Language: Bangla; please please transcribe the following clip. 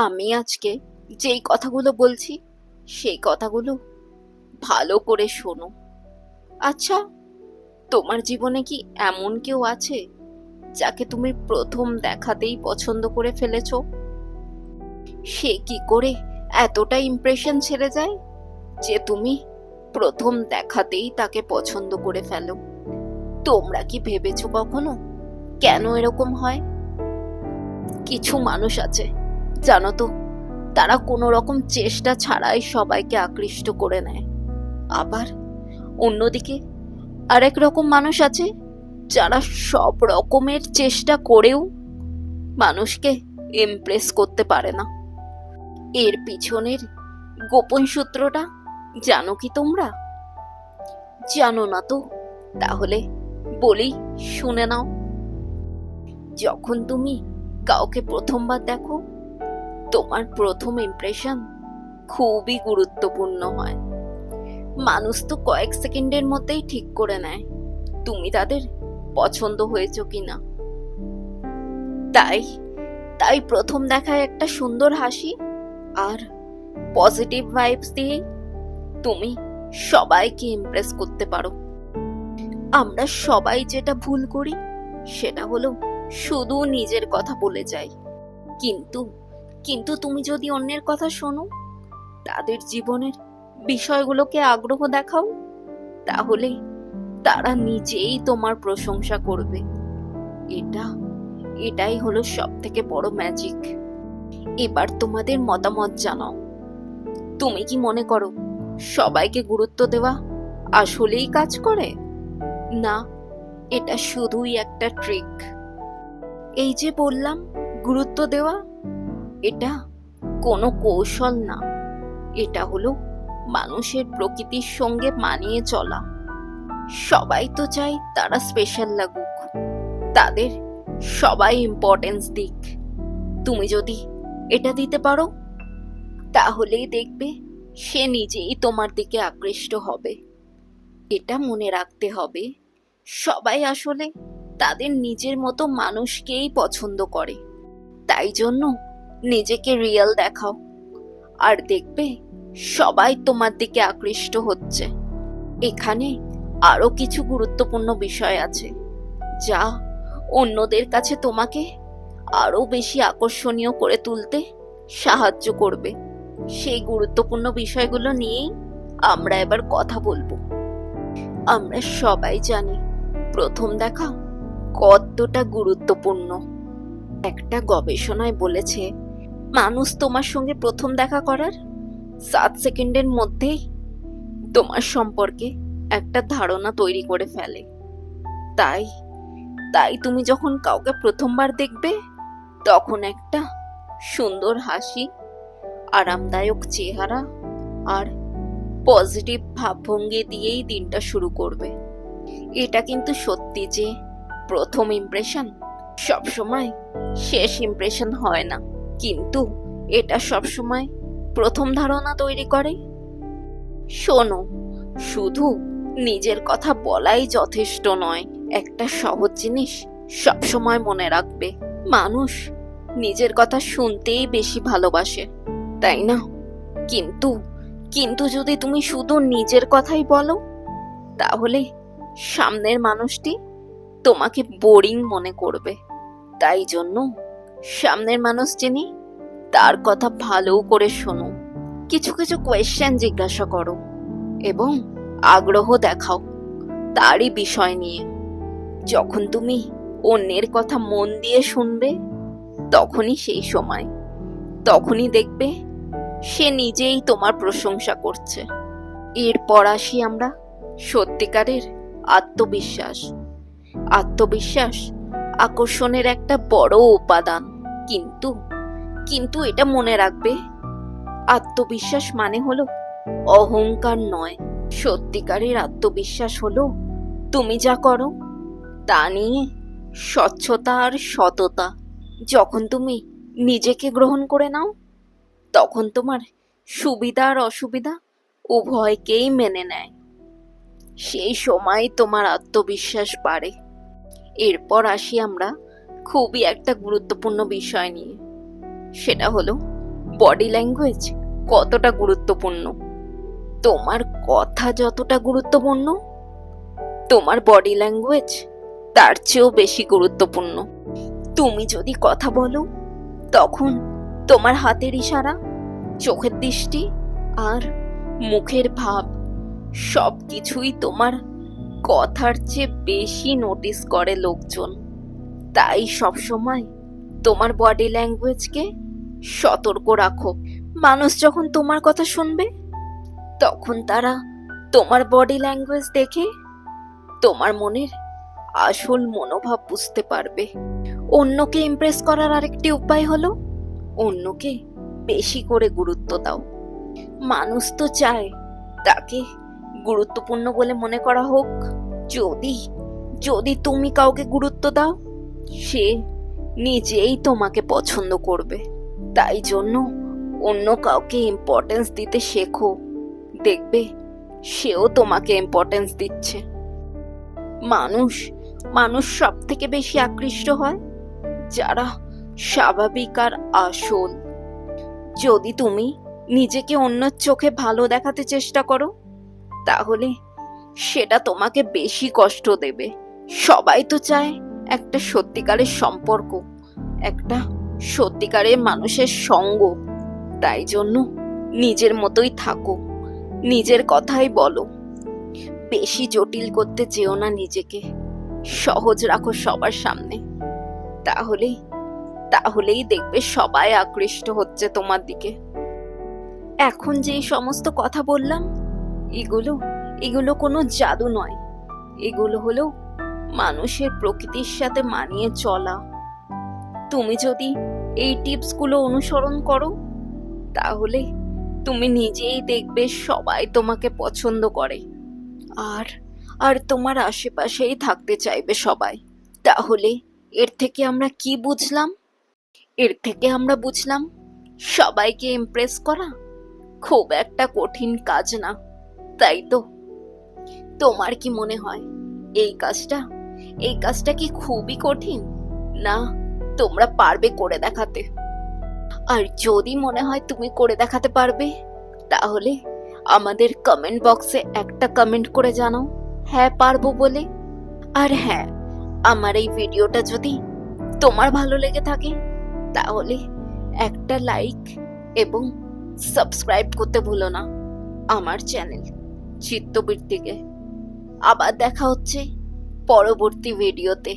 আমি আজকে যেই কথাগুলো বলছি, সেই কথাগুলো ভালো করে শোনো। আচ্ছা তোমার জীবনে কি এমন কেউ আছে যাকে তুমি প্রথম দেখাতেই পছন্দ করে ফেলেছো? সে কি করে এতটা ইমপ্রেশন ছেড়ে যায় যে তুমি প্রথম দেখাতেই তাকে পছন্দ করে ফেলো? তোমরা কি ভেবেছো কখনো কেন এরকম হয়? কিছু মানুষ আছে জানো তো, তারা কোনো রকম চেষ্টা ছাড়াই সবাইকে আকৃষ্ট করে নেয়। আবার অন্যদিকে আরেক রকম মানুষ আছে, যারা সব রকমের চেষ্টা করেও মানুষকে ইমপ্রেস করতে পারে না। এর পিছনের গোপন সূত্রটা জানো কি তোমরা? জানো না তো? তাহলে বলি, শুনে নাও। যখন তুমি কাউকে প্রথমবার দেখো তোমার প্রথম ইমপ্রেশন খুবই গুরুত্বপূর্ণ হয়। মানুষ তো কয়েক সেকেন্ডের মধ্যেই ঠিক করে নেয়, তুমি তাদের পছন্দ হয়েছো কিনা। তাই তাই প্রথম দেখায় একটা সুন্দর হাসি আর পজিটিভ ভাইবস দিয়ে তুমি সবাইকে ইমপ্রেস করতে পারো। আমরা সবাই যেটা ভুল করি, সেটা হলো শুধু নিজের কথা বলে যাই। কিন্তু কিন্তু তুমি যদি অন্যের কথা শোনো, তাদের জীবনের বিষয়গুলোকে আগ্রহ দেখাও, তাহলে তারা নিজেই তোমার প্রশংসা করবে। এটা, এটাই হলো সব থেকে বড় ম্যাজিক এবার তোমাদের মতামত জানাও। তুমি কি মনে করো, সবাইকে গুরুত্ব দেওয়া আসলেই কাজ করে? না, এটা শুধুই একটা ট্রিক এই যে বললাম, গুরুত্ব দেওয়া এটা কোনো কৌশল না। এটা হলো মানুষের প্রকৃতির সঙ্গে মানিয়ে চলা। সবাই তো চাই তারা স্পেশাল লাগুক। তাদের সবাই ইম্পর্টেন্স দিক। তুমি যদি এটা দিতে পারো, তাহলেই দেখবে সে নিজেই তোমার দিকে আকৃষ্ট হবে। এটা মনে রাখতে হবে, সবাই আসলে তাদের নিজের মতো মানুষকেই পছন্দ করে। তাই জন্য নিজেকে রিয়েল দেখাও। আর দেখবে, সবাই তোমার দিকে আকৃষ্ট হচ্ছে। এখানে আরও কিছু গুরুত্বপূর্ণ বিষয় আছে, যা অন্যদের কাছে তোমাকে আরও বেশি আকর্ষণীয় করে তুলতে সাহায্য করবে। সেই গুরুত্বপূর্ণ বিষয়গুলো নিয়েই আমরা এবার কথা বলব। আমরা সবাই জানি, প্রথম দেখা কতটা গুরুত্বপূর্ণ। একটা গবেষণায় বলেছে মানুষ তোমার সঙ্গে প্রথম দেখা করার? সাত সেকেন্ডের মধ্যেই তোমার সম্পর্কে একটা ধারণা তৈরি করে ফেলে। তাই তাই তুমি যখন কাউকে প্রথমবার দেখবে, তখন একটা সুন্দর হাসি, আরামদায়ক চেহারা আর পজিটিভ ভাবভঙ্গি দিয়েই দিনটা শুরু করবে। এটা কিন্তু সত্যি যে প্রথম ইমপ্রেশন সবসময় শেষ ইমপ্রেশন হয় না। কিন্তু এটা সবসময় প্রথম ধারণা তৈরি করে। শোনো, শুধু নিজের কথা বলাই যথেষ্ট নয়, একটা সহজ জিনিস সবসময় মনে রাখবে। মানুষ নিজের কথা শুনতেই বেশি ভালোবাসে, তাই না? কিন্তু কিন্তু যদি তুমি শুধু নিজের কথাই বলো, তাহলে সামনের মানুষটি তোমাকে বোরিং মনে করবে। তাই জন্য সামনের মানুষ যিনি, তার কথা ভালো করে শোনো। কিছু কিছু কোয়েশ্চেন জিজ্ঞাসা করো এবং আগ্রহ দেখাও তারই বিষয় নিয়ে। যখন তুমি অন্যের কথা মন দিয়ে শুনবে, তখনই সেই সময়, তখনই দেখবে সে নিজেই তোমার প্রশংসা করছে। এরপর আসি আমরা সত্যিকারের আত্মবিশ্বাস। আত্মবিশ্বাস আকর্ষণের একটা বড় উপাদান। কিন্তু কিন্তু এটা মনে রাখবে, আত্মবিশ্বাস মানে হলো অহংকার নয়। সত্যিকারের আত্মবিশ্বাস হলো তুমি যা করো, তা নিয়ে স্বচ্ছতা আর সততা। যখন তুমি নিজেকে গ্রহণ করে নাও, তখন তোমার সুবিধা আর অসুবিধা উভয়কেই মেনে নেয়। সেই সময় তোমার আত্মবিশ্বাস বাড়ে। এরপর আসি আমরা খুবই একটা গুরুত্বপূর্ণ বিষয় নিয়ে। সেটা হলো বডি ল্যাঙ্গুয়েজ কতটা গুরুত্বপূর্ণ? তোমার কথা যতটা গুরুত্বপূর্ণ, তোমার বডি ল্যাঙ্গুয়েজ তার চেয়েও বেশি গুরুত্বপূর্ণ। তুমি যদি কথা বলো, তখন তোমার হাতের ইশারা, চোখের দৃষ্টি আর মুখের ভাব সব কিছুই তোমার কথার চেয়ে বেশি নোটিস করে লোকজন। তাই সবসময় তোমার বডি ল্যাঙ্গুয়েজকে সতর্ক রাখো। মানুষ যখন তোমার কথা শুনবে, তখন তারা তোমার বডি ল্যাঙ্গুয়েজ দেখে তোমার মনের আসল মনোভাব বুঝতে পারবে। অন্যকে ইমপ্রেস করার আরেকটি উপায় হলো, অন্যকে বেশি করে গুরুত্ব দাও। মানুষ তো চায় তাকে গুরুত্বপূর্ণ বলে মনে করা হোক। যদি যদি তুমি কাউকে গুরুত্ব দাও সে নিজেই তোমাকে পছন্দ করবে। তাই জন্য অন্য কাউকে ইম্পর্টেন্স দিতে শেখো। দেখবে, সেও তোমাকে ইম্পর্টেন্স দিচ্ছে। মানুষ মানুষ সব থেকে বেশি আকৃষ্ট হয়? যারা স্বাভাবিক আর আসল। যদি তুমি নিজেকে অন্য চোখে ভালো দেখাতে চেষ্টা করো, তাহলে সেটা তোমাকে বেশি কষ্ট দেবে। সবাই তো চায় একটা সত্যিকারের সম্পর্ক, একটা সত্যিকারের মানুষের সঙ্গ। তাই জন্য নিজের মতোই থাকো, নিজের কথাই বলো। বেশি জটিল করতে চেও না নিজেকে, সহজ রাখো সবার সামনে। তাহলেই তাহলেই দেখবে সবাই আকৃষ্ট হচ্ছে তোমার দিকে। এখন যে সমস্ত কথা বললাম, এগুলো এগুলো কোনো জাদু নয়। এগুলো হলো মানুষের প্রকৃতির সাথে মানিয়ে চলা। তুমি যদি এই টিপসগুলো অনুসরণ করো, তাহলে তুমি নিজেই দেখবে সবাই তোমাকে পছন্দ করে। আর আর তোমার আশেপাশেই থাকতে চাইবে সবাই। তাহলে এর থেকে আমরা কি বুঝলাম? এর থেকে আমরা বুঝলাম, সবাইকে ইমপ্রেস করা খুব একটা কঠিন কাজ না, তাই তো? তোমার কি মনে হয় এই কাজটা এই কাজটা কি খুবই কঠিন? না, তোমরা পারবে করে দেখাতে। আর যদি মনে হয় তুমি করে দেখাতে পারবে, তাহলে আমাদের কমেন্ট বক্সে একটা কমেন্ট করে জানাও। হ্যাঁ পারব বলে। আর হ্যাঁ আমার এই ভিডিওটা যদি তোমার ভালো লেগে থাকে, তাহলে একটা লাইক এবং সাবস্ক্রাইব করতে ভুলো না। আমার চ্যানেল চিত্তবৃত্তিকে। আবার দেখা হচ্ছে। পরবর্তী ভিডিওতে।